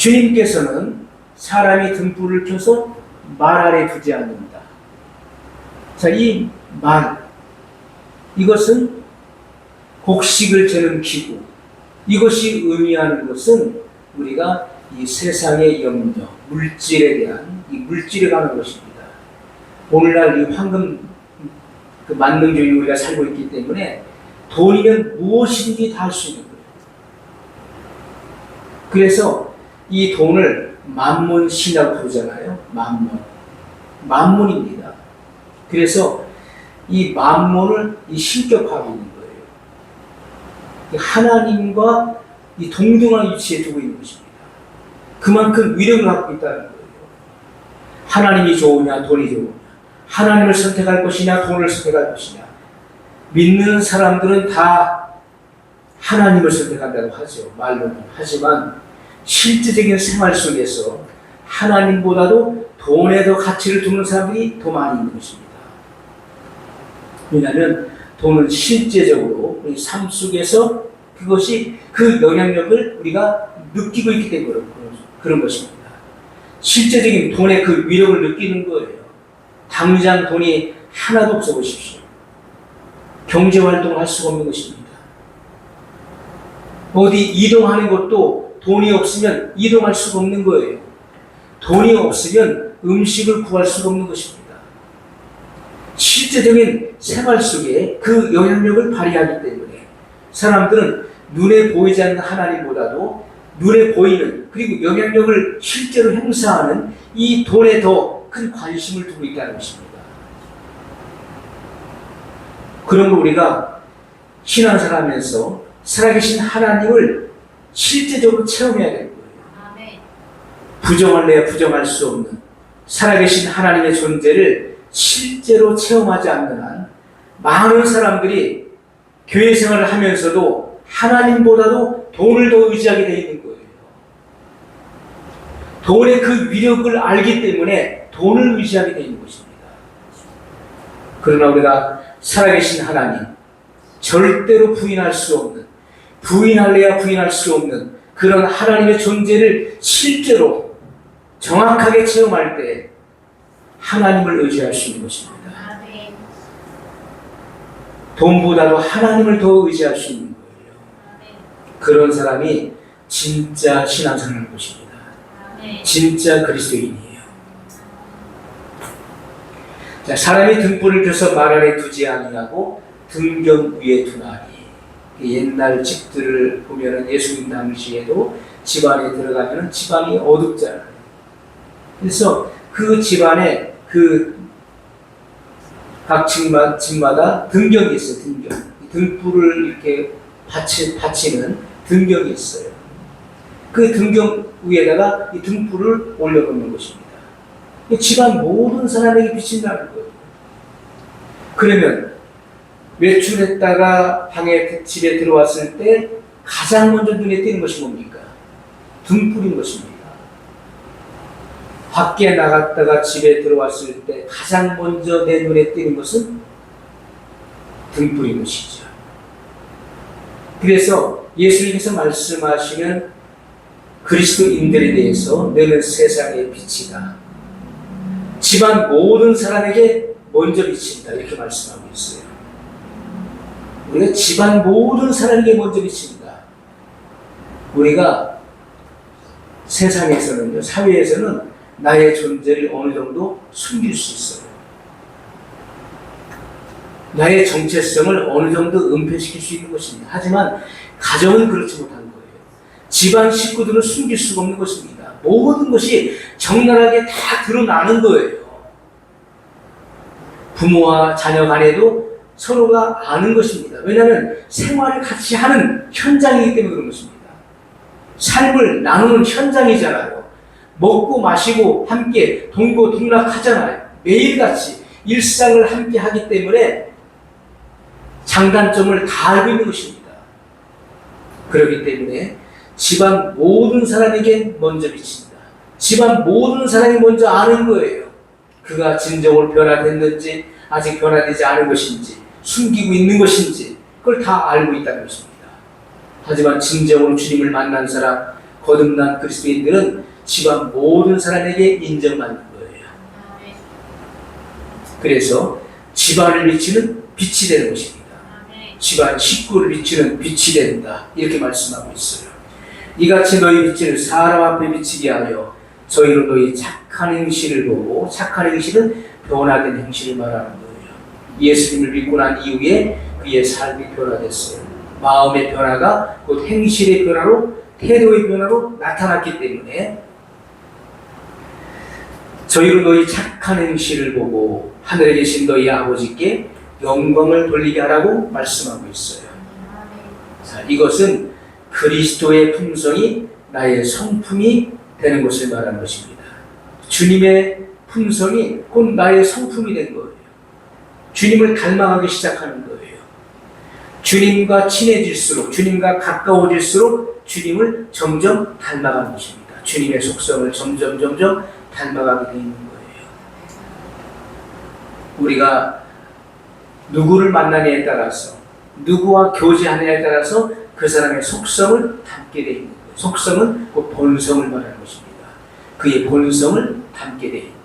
주님께서는 사람이 등불을 켜서 말 아래 두지 않는다. 자, 이 말, 이것은 곡식을 재는 기구. 이것이 의미하는 것은 우리가 이 세상의 염려, 물질에 대한 이 물질에 관한 것입니다. 오늘날 이 황금 그 만능주의 우리가 살고 있기 때문에 돈이면 무엇이든지 다 할 수 있는 거예요. 그래서 이 돈을 만문신이라고 부르잖아요. 만문. 만문입니다. 그래서 이 만문을 이 신격화하고 있는 거예요. 이 하나님과 이 동등한 위치에 두고 있는 것입니다. 그만큼 위력을 갖고 있다는 거예요. 하나님이 좋으냐, 돈이 좋으냐. 하나님을 선택할 것이냐, 돈을 선택할 것이냐. 믿는 사람들은 다 하나님을 선택한다고 하죠. 말로는. 하지만 실제적인 생활 속에서 하나님보다도 돈에 더 가치를 두는 사람들이 더 많이 있는 것입니다. 왜냐하면 돈은 실제적으로 우리 삶 속에서 그것이 그 영향력을 우리가 느끼고 있기 때문에 그런, 것입니다. 실제적인 돈의 그 위력을 느끼는 거예요. 당장 돈이 하나도 없어 보십시오. 경제 활동을 할 수가 없는 것입니다. 어디 이동하는 것도 돈이 없으면 이동할 수가 없는 거예요. 돈이 없으면 음식을 구할 수가 없는 것입니다. 실제적인 생활 속에 그 영향력을 발휘하기 때문에 사람들은 눈에 보이지 않는 하나님보다도 눈에 보이는 그리고 영향력을 실제로 행사하는 이 돈에 더 큰 관심을 두고 있다는 것입니다. 그런 걸 우리가 신앙생활하면서 살아계신 하나님을 실제적으로 체험해야 되는 거예요. 아멘. 부정할래야 부정할 수 없는 살아계신 하나님의 존재를 실제로 체험하지 않는 한 많은 사람들이 교회 생활을 하면서도 하나님보다도 돈을 더 의지하게 되어 있는 거예요. 돈의 그 위력을 알기 때문에 돈을 의지하게 되어 있는 것입니다. 그러나 우리가 살아계신 하나님, 절대로 부인할 수 없는, 부인할래야 부인할 수 없는 그런 하나님의 존재를 실제로 정확하게 체험할 때 하나님을 의지할 수 있는 것입니다. 돈보다도 하나님을 더 의지할 수 있는 거예요. 그런 사람이 진짜 신앙생활을 것입니다. 진짜 그리스도인이에요. 자, 사람이 등불을 켜서 말 아래 두지 아니하고 등경 위에 두나니 옛날 집들을 보면은 예수님 당시에도 집안에 들어가면은 집안이 어둡잖아요. 그래서 그 집안에 그 각 집마, 집마다 등경이 있어요. 등경. 이 등불을 이렇게 받치, 받치는 등경이 있어요. 그 등경 위에다가 이 등불을 올려놓는 것입니다. 이 집안 모든 사람에게 비친다는 거예요. 그러면 외출했다가 방에 집에 들어왔을 때 가장 먼저 눈에 띄는 것이 뭡니까? 등불인 것입니다. 밖에 나갔다가 집에 들어왔을 때 가장 먼저 내 눈에 띄는 것은 등불인 것이죠. 그래서 예수님께서 말씀하시는 그리스도인들에 대해서 너는 세상의 빛이다. 집안 모든 사람에게 먼저 비친다. 이렇게 말씀하고 있어요. 우리가 집안 모든 사람에게 먼저 비친다. 우리가 세상에서는요, 사회에서는 나의 존재를 어느 정도 숨길 수 있어요. 나의 정체성을 어느 정도 은폐시킬 수 있는 것입니다. 하지만 가정은 그렇지 못한 거예요. 집안 식구들은 숨길 수가 없는 것입니다. 모든 것이 적나라하게 다 드러나는 거예요. 부모와 자녀 간에도 서로가 아는 것입니다. 왜냐하면 생활을 같이 하는 현장이기 때문에 그런 것입니다. 삶을 나누는 현장이잖아요. 먹고 마시고 함께 동고 동락하잖아요. 매일같이 일상을 함께 하기 때문에 장단점을 다 알고 있는 것입니다. 그렇기 때문에 집안 모든 사람에게 먼저 비친다. 집안 모든 사람이 먼저 아는 거예요. 그가 진정으로 변화됐는지 아직 변화되지 않은 것인지 숨기고 있는 것인지 그걸 다 알고 있다는 것입니다. 하지만 진정으로 주님을 만난 사람 거듭난 그리스도인들은 집안 모든 사람에게 인정받는 거예요. 그래서 집안을 비치는 빛이 되는 것입니다. 집안 식구를 비치는 빛이 된다. 이렇게 말씀하고 있어요. 이같이 너희 빛을 사람 앞에 비치게 하여 저희로 너희 착한 행실을 보고 착한 행실은 변화된 행실을 말하는 거 예수님을 믿고 난 이후에 그의 삶이 변화됐어요. 마음의 변화가 곧 행실의 변화로 태도의 변화로 나타났기 때문에 저희로 너희 착한 행실을 보고 하늘에 계신 너희 아버지께 영광을 돌리게 하라고 말씀하고 있어요. 자, 이것은 그리스도의 품성이 나의 성품이 되는 것을 말하는 것입니다. 주님의 품성이 곧 나의 성품이 된 거예요. 주님을 닮아가기 시작하는 거예요. 주님과 친해질수록, 주님과 가까워질수록 주님을 점점 닮아가는 것입니다. 주님의 속성을 점점 점점 닮아가게 되는 거예요. 우리가 누구를 만나느냐에 따라서 누구와 교제하느냐에 따라서 그 사람의 속성을 담게 되어 있는 거예요. 속성은 그 본성을 말하는 것입니다. 그의 본성을 담게 되어 있다.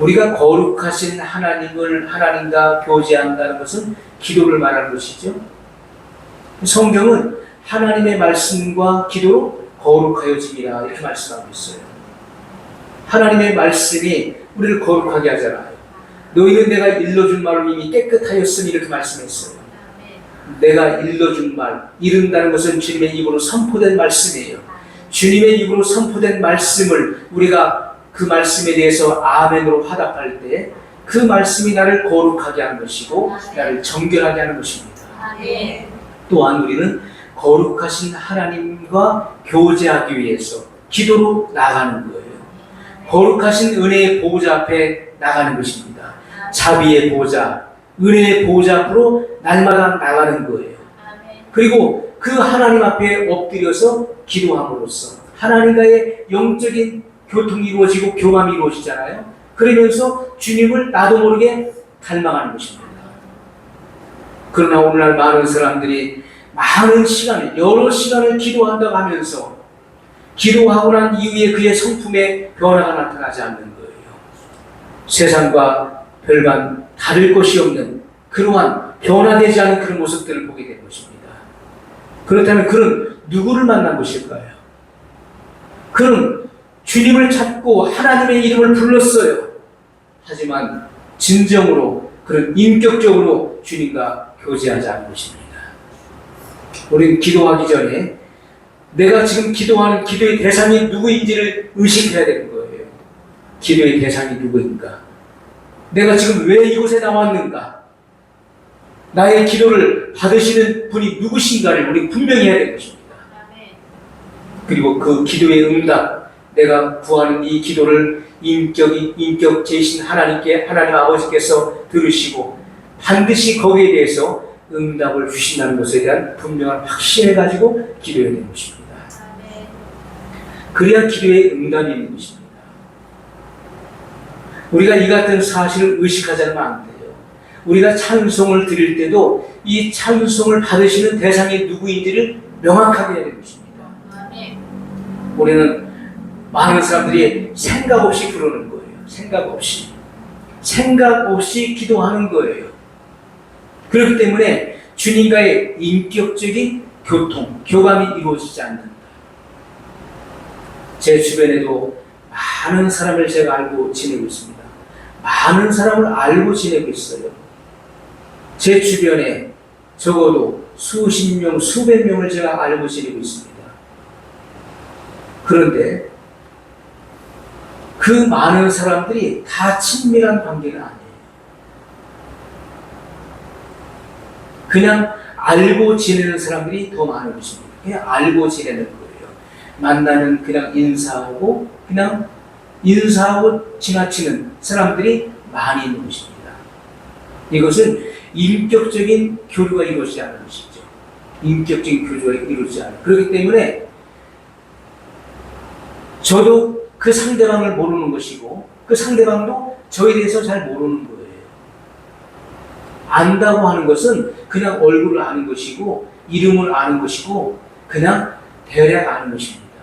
우리가 거룩하신 하나님을 하나님과 교제한다는 것은 기도를 말하는 것이죠. 성경은 하나님의 말씀과 기도로 거룩하여짐이라 이렇게 말씀하고 있어요. 하나님의 말씀이 우리를 거룩하게 하잖아요. 너희는 내가 일러준 말을 이미 깨끗하였으니 이렇게 말씀했어요. 내가 일러준 말, 이른다는 것은 주님의 입으로 선포된 말씀이에요. 주님의 입으로 선포된 말씀을 우리가 그 말씀에 대해서 아멘으로 화답할 때 그 말씀이 나를 거룩하게 하는 것이고 나를 정결하게 하는 것입니다. 또한 우리는 거룩하신 하나님과 교제하기 위해서 기도로 나가는 거예요. 거룩하신 은혜의 보호자 앞에 나가는 것입니다. 자비의 보호자, 은혜의 보호자 앞으로 날마다 나가는 거예요. 그리고 그 하나님 앞에 엎드려서 기도함으로써 하나님과의 영적인 교통이 이루어지고 교감이 이루어지잖아요. 그러면서 주님을 나도 모르게 닮아가는 것입니다. 그러나 오늘날 많은 사람들이 많은 시간을, 여러 시간을 기도한다고 하면서 기도하고 난 이후에 그의 성품에 변화가 나타나지 않는 거예요. 세상과 별반 다를 것이 없는 그러한 변화되지 않은 그런 모습들을 보게 된 것입니다. 그렇다면 그는 누구를 만난 것일까요? 그는 주님을 찾고 하나님의 이름을 불렀어요. 하지만 진정으로 그런 인격적으로 주님과 교제하지 않은 것입니다. 우리는 기도하기 전에 내가 지금 기도하는 기도의 대상이 누구인지를 의식해야 되는 거예요. 기도의 대상이 누구인가? 내가 지금 왜 이곳에 나왔는가? 나의 기도를 받으시는 분이 누구신가를 우리 분명히 해야 되는 것입니다. 그리고 그 기도의 응답, 내가 구하는 이 기도를 인격이 인격 제신 하나님께 하나님 아버지께서 들으시고 반드시 거기에 대해서 응답을 주신다는 것에 대한 분명한 확신을 가지고 기도해야 되는 것입니다. 그래야 기도의 응답이 있는 것입니다. 우리가 이 같은 사실을 의식하지 않으면 안 돼요. 우리가 찬송을 드릴 때도 이 찬송을 받으시는 대상이 누구인지를 명확하게 해야 되는 것입니다. 우리는 많은 사람들이 생각 없이 부르는 거예요. 생각 없이. 생각 없이 기도하는 거예요. 그렇기 때문에 주님과의 인격적인 교통, 교감이 이루어지지 않는다. 제 주변에도 많은 사람을 제가 알고 지내고 있습니다. 많은 사람을 알고 지내고 있어요. 제 주변에 적어도 수십 명, 수백 명을 제가 알고 지내고 있습니다. 그런데 그 많은 사람들이 다 친밀한 관계는 아니에요. 그냥 알고 지내는 사람들이 더 많은 것입니다. 그냥 알고 지내는 거예요. 만나는 그냥 인사하고 그냥 인사하고 지나치는 사람들이 많이 있는 것입니다. 이것은 인격적인 교류가 이루어지지 않는 것이죠. 인격적인 교류가 이루어지지 않아요. 그렇기 때문에 저도 그 상대방을 모르는 것이고 그 상대방도 저에 대해서 잘 모르는 거예요. 안다고 하는 것은 그냥 얼굴을 아는 것이고 이름을 아는 것이고 그냥 대략 아는 것입니다.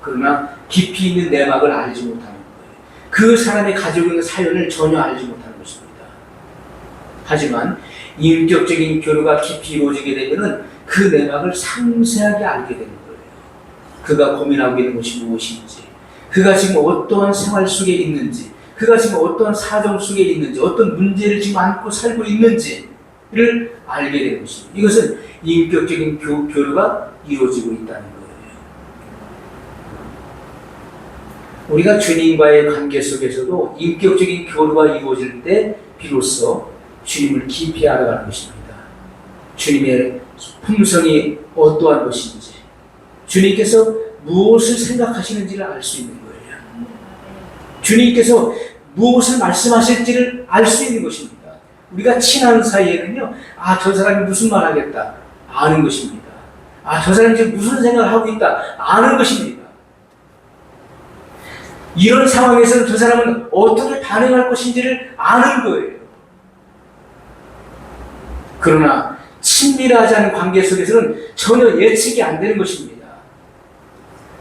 그러나 깊이 있는 내막을 알지 못하는 거예요. 그 사람이 가지고 있는 사연을 전혀 알지 못하는 것입니다. 하지만 인격적인 교류가 깊이 이루어지게 되면은 그 내막을 상세하게 알게 되는 거예요. 그가 고민하고 있는 것이 무엇인지, 그가 지금 어떠한 생활 속에 있는지, 그가 지금 어떠한 사정 속에 있는지, 어떤 문제를 지금 안고 살고 있는지를 알게 되는 것입니다. 이것은 인격적인 교, 교류가 이루어지고 있다는 거예요. 우리가 주님과의 관계 속에서도 인격적인 교류가 이루어질 때 비로소 주님을 깊이 알아가는 것입니다. 주님의 품성이 어떠한 것인지, 주님께서 무엇을 생각하시는지를 알 수 있는. 주님께서 무엇을 말씀하실지를 알 수 있는 것입니다. 우리가 친한 사이에는요, 아, 저 사람이 무슨 말 하겠다. 아는 것입니다. 아, 저 사람이 지금 무슨 생각을 하고 있다. 아는 것입니다. 이런 상황에서는 저 사람은 어떻게 반응할 것인지를 아는 거예요. 그러나 친밀하지 않은 관계 속에서는 전혀 예측이 안 되는 것입니다.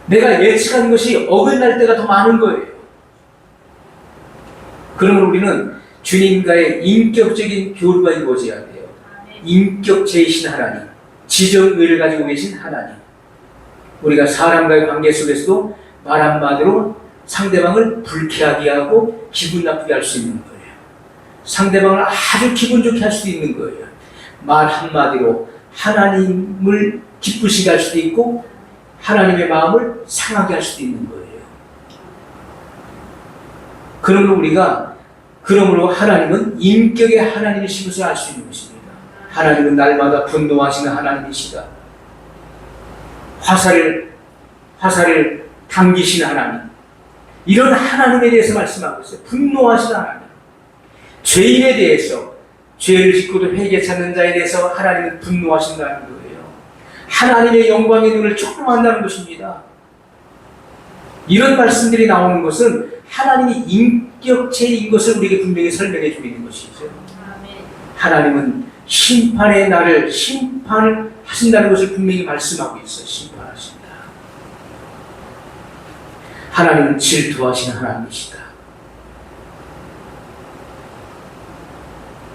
내가 예측하는 것이 어긋날 때가 더 많은 거예요. 그러므로 우리는 주님과의 인격적인 교류가 이루어져야 돼요. 인격체이신 하나님, 지정의를 가지고 계신 하나님. 우리가 사람과의 관계 속에서도 말 한마디로 상대방을 불쾌하게 하고 기분 나쁘게 할 수 있는 거예요. 상대방을 아주 기분 좋게 할 수도 있는 거예요. 말 한마디로 하나님을 기쁘시게 할 수도 있고 하나님의 마음을 상하게 할 수도 있는 거예요. 그러므로 우리가 그러므로 하나님은 인격의 하나님이신 것을 알 수 있는 것입니다. 하나님은 날마다 분노하시는 하나님이시다. 화살을 화살을 당기시는 하나님. 이런 하나님에 대해서 말씀하고 있어요. 분노하시는 하나님. 죄인에 대해서 죄를 짓고도 회개 찾는 자에 대해서 하나님은 분노하신다는 거예요. 하나님의 영광의 눈을 조금 한다는 것입니다. 이런 말씀들이 나오는 것은 하나님이 인 격체인 것을 우리에게 분명히 설명해 주고 있는 것이죠. 하나님은 심판의 날을 심판을 하신다는 것을 분명히 말씀하고 있어요. 심판하신다. 하나님은 질투하시는 하나님이시다.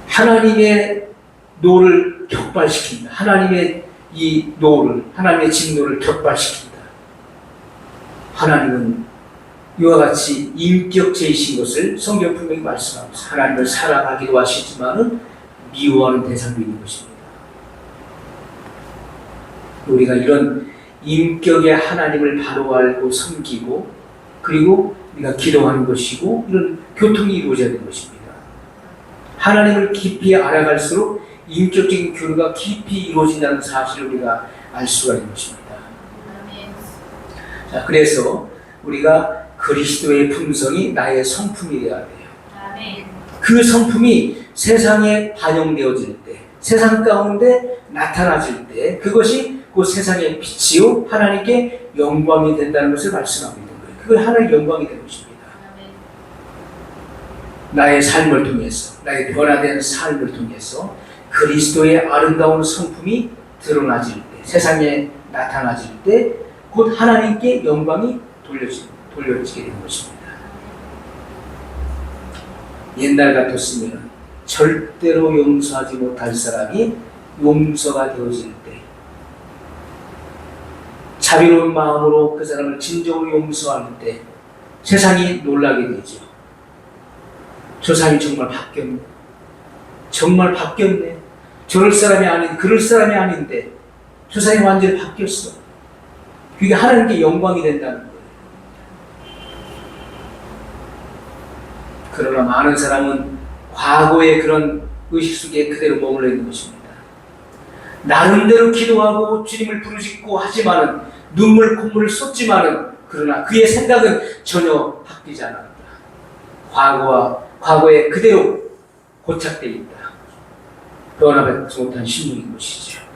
하나님의 노를 격발시킨다. 하나님의 이 노를, 하나님의 진노를 격발시킨다. 하나님은 이와 같이 인격체이신 것을 성경 분명히 말씀하고 있습니다. 하나님을 사랑하기도 하시지만은 미워하는 대상도 있는 것입니다. 우리가 이런 인격의 하나님을 바로 알고 섬기고 그리고 우리가 기도하는 것이고 이런 교통이 이루어져야 되는 것입니다. 하나님을 깊이 알아갈수록 인격적인 교류가 깊이 이루어진다는 사실을 우리가 알 수가 있는 것입니다. 자, 그래서 우리가 그리스도의 품성이 나의 성품이 되어야 돼요. 그 성품이 세상에 반영되어질 때, 세상 가운데 나타나질 때, 그것이 그 세상의 빛이요, 하나님께 영광이 된다는 것을 말씀하고 있는 거예요. 그걸 하나님의 영광이 되는 것입니다. 나의 삶을 통해서, 나의 변화된 삶을 통해서 그리스도의 아름다운 성품이 드러나질 때, 세상에 나타나질 때, 곧 하나님께 영광이 돌려지, 돌려지게 되는 것입니다. 옛날 같았으면 절대로 용서하지 못할 사람이 용서가 되어질 때, 자비로운 마음으로 그 사람을 진정으로 용서할 때 세상이 놀라게 되죠. 저 사람이 정말 바뀌었네. 정말 바뀌었네. 저럴 사람이 아닌, 그럴 사람이 아닌데 저 사람이 완전히 바뀌었어. 그게 하나님께 영광이 된다는 거예요. 그러나 많은 사람은 과거의 그런 의식 속에 그대로 머물러 있는 것입니다. 나름대로 기도하고 주님을 부르짖고 하지만은 눈물 콧물을 쏟지만은 그러나 그의 생각은 전혀 바뀌지 않았다. 과거와 과거에 그대로 고착되어 있다. 변화받지 못한 신분인 것이죠.